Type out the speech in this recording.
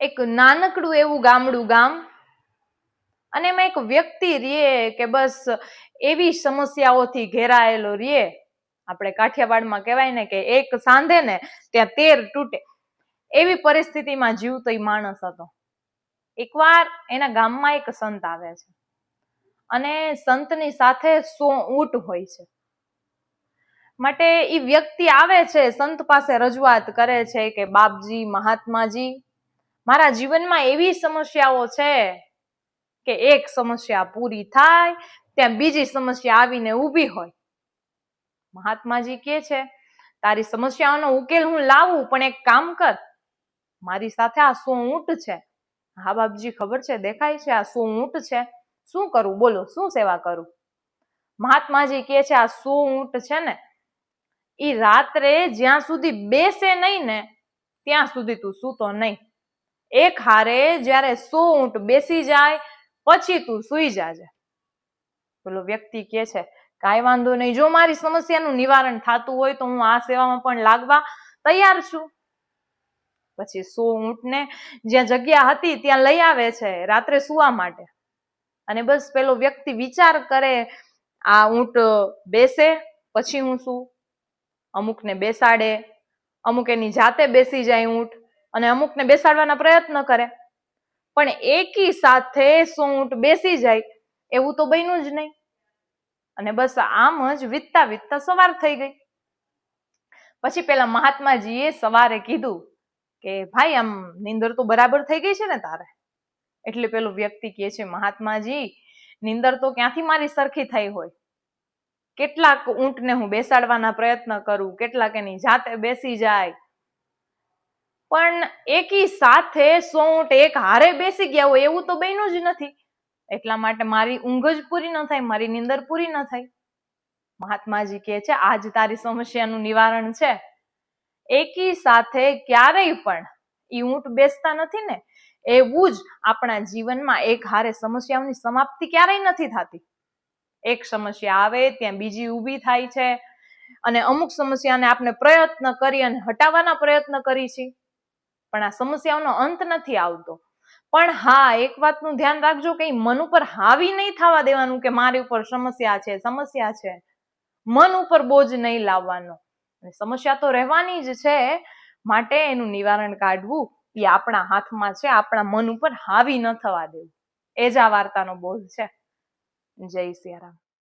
એક નાનકડું એવું ગામડું ગામ. અને એમાં એક વ્યક્તિ રીએ કે બસ એવી સમસ્યાઓથી ઘેરાયેલો રીએ. આપણે કાઠિયાવાડમાં કહેવાય ને કે એક સાંધે ને ત્યાં તેર તૂટે. એવી પરિસ્થિતિમાં જીવતો એ માણસ હતો. એકવાર એના ગામમાં એક સંત આવે છે. અને સંતની સાથે સો ઊંટ હોય છે. માટે એ વ્યક્તિ આવે છે, સંત પાસે રજૂઆત કરે છે કે બાપજી, મહાત્માજી મારા જીવનમાં એવી સમસ્યાઓ છે કે એક સમસ્યા પૂરી થાય, ત્યાં બીજી સમસ્યા આવીને ઊભી હોય. મહાત્માજી કે છે, તારી સમસ્યાઓનો ઉકેલ હું લાવું, પણ એક કામ કર. મારી સાથે આ સો ઊંટ છે? હા, બાપજી, ખબર છે? દેખાય છે આ સો ઊંટ છે? શું કરું? બોલો, શું સેવા કરું? મહાત્માજી કે છે, આ સો ઊંટ છે ને? એ રાત્રે જ્યાં સુધી બેસે નહીં ને, ત્યાં સુધી તું સૂતો નહીં. એક હારે જ્યારે સો ઊંટ બેસી જાય, પછી તું સૂઈ જાજે. પેલો વ્યક્તિ કે છે, કાંઈ વાંધો નહીં, જો મારી સમસ્યાનું નિવારણ થતું હોય તો હું આ સેવામાં પણ લાગવા તૈયાર છું. પછી સો ઊંટને જ્યાં જગ્યા હતી ત્યાં લઈ આવે છે, રાત્રે સુવા માટે. અને બસ પેલો વ્યક્તિ વિચાર કરે, આ ઊંટ બેસે, પછી હું શું અમુકને બેસાડે, અમુક એની જાતે બેસી જાય ઊંટ. અને અમુકને બેસાડવાના પ્રયત્ન કરે. પણ એકી સાથે સૂંટ બેસી જાય, એવું તો બન્યું જ નહીં. અને બસ આમ જ વીતતા વીતતા સવાર થઈ ગઈ. પછી પેલા મહાત્માજીએ સવારે કીધું કે, ભાઈ, આમ નીંદર તો બરાબર થઈ ગઈ છે ને તારે? એટલે પેલો વ્યક્તિ કહે છે, મહાત્માજી, નીંદર તો ક્યાંથી મારી સરખી થઈ હોય? કેટલાક ઊંટને હું બેસાડવાના પ્રયત્ન કરું, કેટલાક એની જાતે બેસી જાય પણ એકી સાથે સો ઊંટ એક હારે બેસી ગયા હોય એવું તો બન્યું જ નથી. એટલા માટે મારી ઊંઘ જ પૂરી ન થાય, મારી નિંદર પૂરી ન થાય. મહાત્માજી કહે છે, આજ તારી સમસ્યાનું નિવારણ છે. એકી સાથે ક્યારેય પણ એ ઊંટ બેસતા નથી ને, એવું જ આપણા જીવનમાં એક હારે સમસ્યાઓની સમાપ્તિ ક્યારેય નથી થતી. એક સમસ્યા આવે, ત્યાં બીજી ઊભી થાય છે. અને અમુક સમસ્યાને આપણે પ્રયત્ન કરી અને હટાવવાના પ્રયત્ન કરી છીએ. પણ આ સમસ્યાઓનો અંત નથી આવતો. પણ હા, એક વાતનું ધ્યાન રાખજો કે મન ઉપર હાવી નહીં થવા દેવાનું કે મારી ઉપર સમસ્યા છે સમસ્યા છે. મન ઉપર બોજ નહીં લાવવાનો. સમસ્યા તો રહેવાની જ છે, માટે એનું નિવારણ કાઢવું એ આપણા હાથમાં છે, આપણા મન ઉપર હાવી ન થવા દેવું. એ જ આ વાર્તાનો બોધ છે. જય સિયારામ.